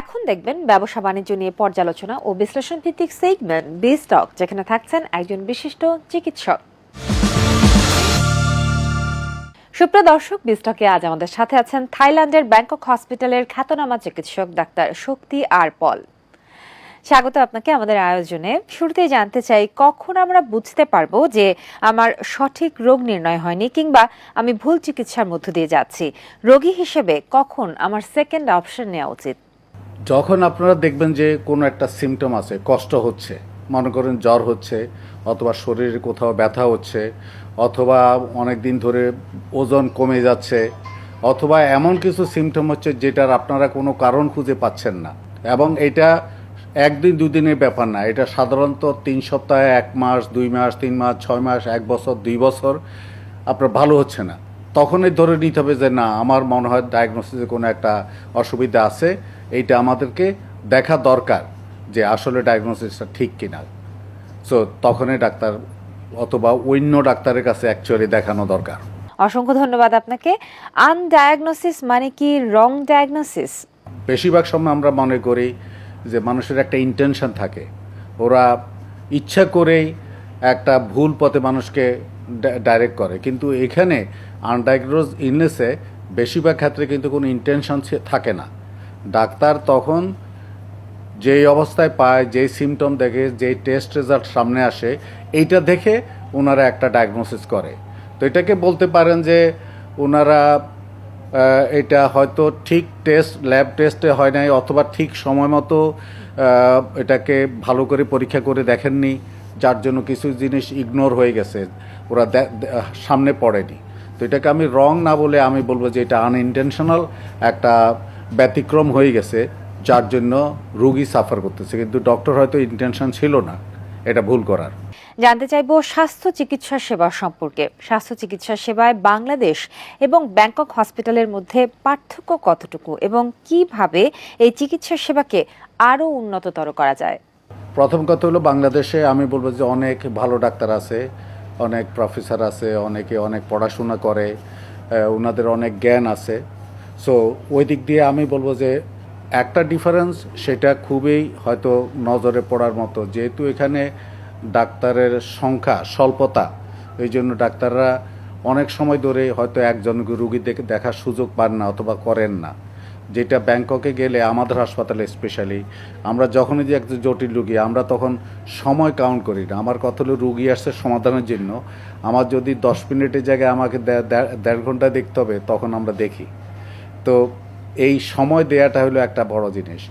এখন দেখবেন ব্যবসা বাণিজ্য নিয়ে পর্যালোচনা ও বিশ্লেষণ ভিত্তিক সেগমেন্ট বি স্টক যেখানে থাকছেন একজন বিশিষ্ট চিকিৎসক। সুপ্রিয় দর্শক বিস্টকে আজ আমাদের সাথে আছেন থাইল্যান্ডের ব্যাংকক হসপিটালের খ্যাতনামা চিকিৎসক ডাক্তার শক্তি আর পল। স্বাগত আপনাকে আমাদের আয়োজনে। শুরুতেই জানতে চাই, কখন আমরা বুঝতে পারব যে আমার সঠিক রোগ নির্ণয় হয়নি কিংবা আমি ভুল চিকিৎসার মধ্য দিয়ে যাচ্ছি? রোগী হিসেবে কখন আমার সেকেন্ড অপশন নেওয়া উচিত? যখন আপনারা দেখবেন যে কোনো একটা সিমটম আছে, কষ্ট হচ্ছে, মনে করেন জ্বর হচ্ছে, অথবা শরীরে কোথাও ব্যথা হচ্ছে, অথবা অনেক দিন ধরে ওজন কমে যাচ্ছে, অথবা এমন কিছু সিমটম হচ্ছে যেটার আপনারা কোনো কারণ খুঁজে পাচ্ছেন না। এবং এটা একদিন, দুদিনের ব্যাপার না, এটা সাধারণত তিন সপ্তাহে, এক মাস, দুই মাস, তিন মাস, ছয় মাস, এক বছর, দুই বছর আপনার ভালো হচ্ছে না। তখনই ধরে নিতে হবে যে না, আমার মনে হয় ডায়াগনোসিসে কোনো একটা অসুবিধা আছে। এইটা আমাদেরকে দেখা দরকার যে আসলে ডায়াগনোসিসটা ঠিক কিনা। সো তখনই ডাক্তার অথবা অন্য ডাক্তারের কাছে অ্যাকচুয়ালি দেখানো দরকার। অসংখ্য ধন্যবাদ আপনাকে। আনডায়াগনোসিস মানে কি? রং ডায়াগনোসিস বেশিরভাগ সময় আমরা মনে করি যে মানুষের একটা ইন্টেনশন থাকে। ওরা ইচ্ছা করেই একটা ভুল পথে মানুষকে ডাইরেক্ট করে। কিন্তু এখানে আনডায়াগনোজ ইলনেসে বেশিরভাগ ক্ষেত্রে কিন্তু কোনো ইন্টেনশন থাকে না। ডাক্তার তখন যেই অবস্থায় পায়, যেই সিমটম দেখে, যেই টেস্ট রেজাল্ট সামনে আসে, এইটা দেখে ওনারা একটা ডায়াগনোসিস করে। তো এটাকে বলতে পারেন যে ওনারা এটা হয়তো ঠিক টেস্ট ল্যাব টেস্টে হয় নাই, অথবা ঠিক সময় মতো এটাকে ভালো করে পরীক্ষা করে দেখেননি, যার জন্য কিছু জিনিস ইগনোর হয়ে গেছে, ওরা সামনে পড়েনি। তো এটাকে আমি রং না বলে আমি বলব যে এটা আনইনটেনশনাল একটা ব্যতিক্রম হয়ে গেছে যার জন্য রুগী সাফার করতেছে। কিন্তু ডক্টর হয়তো ইন্টেনশন ছিল না এটা ভুল করার। জানতে চাইব স্বাস্থ্য চিকিৎসা সেবা সম্পর্কে। স্বাস্থ্য চিকিৎসা সেবায় বাংলাদেশ এবং ব্যাংকক হসপিটালের মধ্যে পার্থক্য কতটুকু এবং কীভাবে এই চিকিৎসা সেবাকে আরও উন্নততর করা যায়? প্রথম কথা হলো বাংলাদেশে আমি বলব যে অনেক ভালো ডাক্তার আছে অনেক প্রফেসর আছে অনেকে অনেক পড়াশোনা করে ওনাদের অনেক জ্ঞান আছে। সো ওই দিক দিয়ে আমি বলব যে একটা ডিফারেন্স সেটা খুবই হয়তো নজরে পড়ার মতো। যেহেতু এখানে ডাক্তারের সংখ্যা স্বল্পতা, এই জন্য ডাক্তাররা অনেক সময় ধরে হয়তো একজন রুগী দেখে, দেখার সুযোগ পান না অথবা করেন না। যেটা ব্যাংককে গেলে আমাদের হাসপাতালে স্পেশালি আমরা যখনই যে একজন জটিল রুগী, আমরা তখন সময় কাউন্ট করি না। আমার কথা হলো রুগী আসছে সমাধানের জন্য, আমার যদি দশ মিনিটের জায়গায় আমাকে দেড় ঘণ্টা দেখতে হবে, তখন আমরা দেখি। তো এই সময় দেয়াটা হলো একটা বড় জিনিস।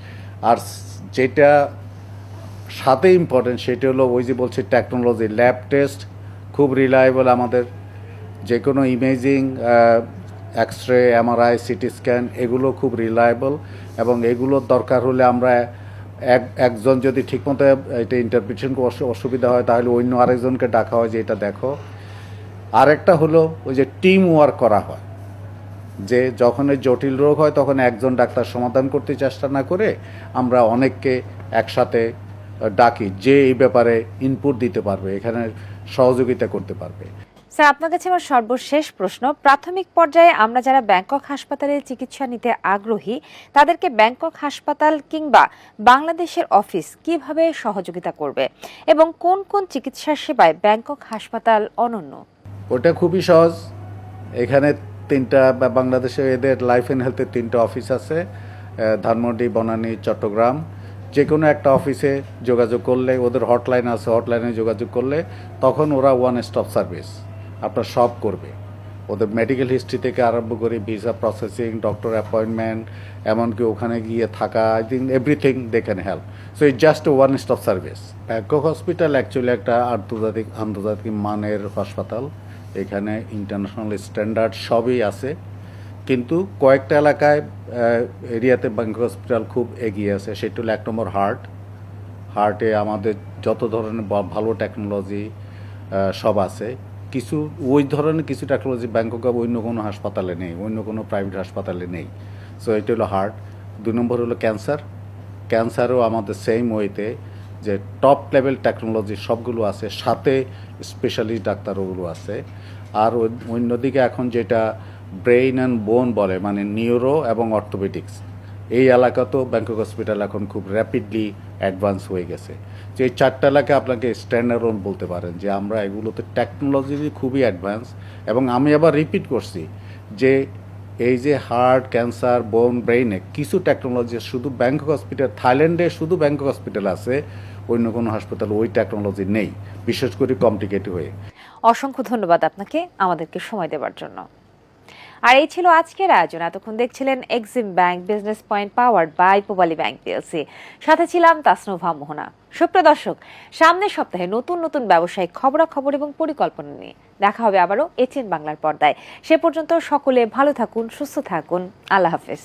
আর যেটা সাথে ইম্পর্টেন্ট সেটা হলো ওই যে বলছে টেকনোলজি ল্যাব টেস্ট খুব রিলায়েবল আমাদের। যে কোনো imaging X ray MRI CT scan এগুলো খুব রিলায়েবল এবং এগুলোর দরকার হলে আমরা এক, একজন যদি ঠিকমতো এটা ইন্টারপ্রিটেশন অসুবিধা হয় তাহলে অন্য আরেকজনকে ডাকা হয় যে এটা দেখো। আরেকটা হলো ওই যে টিম ওয়ার্ক করা হয়। যে যখন জটিল রোগ হয় তখন একজন ডাক্তার সমাধান করতে চেষ্টা না করে আমরা অনেককে একসাথে ডাকি যে এই ব্যাপারে ইনপুট দিতে পারবে এখানে সহযোগিতা করতে পারবে। স্যার আপনার কাছে আমার সর্বশেষ প্রশ্ন। প্রাথমিক পর্যায়ে আমরা যারা ব্যাংকক হাসপাতালে চিকিৎসা নিতে আগ্রহী তাদেরকে ব্যাংকক হাসপাতাল কিংবা বাংলাদেশের অফিস কীভাবে সহযোগিতা করবে এবং কোন কোন চিকিৎসা সেবায় ব্যাংকক হাসপাতাল অনন্য? ওটা খুবই সহজ। এখানে তিনটা বাংলাদেশে এদের লাইফ অ্যান্ড হেলথের তিনটা অফিস আছে ধানমন্ডি, বনানী, চট্টগ্রাম। যে কোনো একটা অফিসে যোগাযোগ করলে, ওদের হটলাইন আছে হটলাইনে যোগাযোগ করলে, তখন ওরা ওয়ান স্টপ সার্ভিস আপনার সব করবে। ওদের মেডিকেল হিস্ট্রি থেকে আরম্ভ করে ভিসা প্রসেসিং ডক্টর অ্যাপয়েন্টমেন্ট এমনকি ওখানে গিয়ে থাকা I think everything they can help so it just one stop service Bangkok hospital actually একটা আন্তর্জাতিক আন্তর্জাতিক মানের হাসপাতাল। এখানে ইন্টারন্যাশনাল স্ট্যান্ডার্ড সবই আছে। কিন্তু কয়েকটা এলাকায় এরিয়াতে ব্যাংকক হসপিটাল খুব এগিয়ে আছে, সেটা হলো এক নম্বর হার্ট হার্টে আমাদের যত ধরনের ভালো টেকনোলজি সব আছে। কিছু, ওই ধরনের কিছু টেকনোলজি ব্যাংককে অন্য কোনো হাসপাতালে নেই, অন্য কোনো প্রাইভেট হাসপাতালে নেই। সো এটা হলো হার্ট দুই নম্বর হলো ক্যান্সার ক্যান্সারও আমাদের সেম ওয়েতে যে টপ লেভেল টেকনোলজি সবগুলো আছে, সাথে স্পেশালিস্ট ডাক্তারগুলো আছে। আর অন্যদিকে এখন যেটা ব্রেইন অ্যান্ড বোন বলে মানে নিউরো এবং অর্থোপেডিক্স এই এলাকাতেও ব্যাংকক হসপিটাল এখন খুব র্যাপিডলি অ্যাডভান্স হয়ে গেছে। যে এই চারটা এলাকা আপনাকে স্ট্যান্ডার্ড বলতে পারেন, যে আমরা এগুলোতে টেকনোলজি খুবই অ্যাডভান্স এবং আমি আবার রিপিট করছি যে এই যে হার্ট, ক্যান্সার, বোন, ব্রেইনে কিছু টেকনোলজি শুধু ব্যাংকক হসপিটাল থাইল্যান্ডে শুধু ব্যাংকক হসপিটাল আছে, অন্য কোনো হাসপাতাল ওই টেকনোলজি নেই, বিশেষ করে কমপ্লিকেটেড হয়ে। অসংখ্য ধন্যবাদ আপনাকে আমাদেরকে সময় দেওয়ার জন্য। আর এই ছিল আজকের আয়োজন। এতক্ষণ দেখছিলেন Exim bank business point power by Pubali bank PLC সাথে ছিলাম তাসনোভা মোহনা। সুপ্রিয় দর্শক, সামনের সপ্তাহে নতুন নতুন ব্যবসায়িক খবরাখবর এবং পরিকল্পনা নিয়ে দেখা হবে আবারও এটিএন বাংলার পর্দায়। সে পর্যন্ত সকলে ভালো থাকুন, সুস্থ থাকুন। আল্লাহ হাফেজ।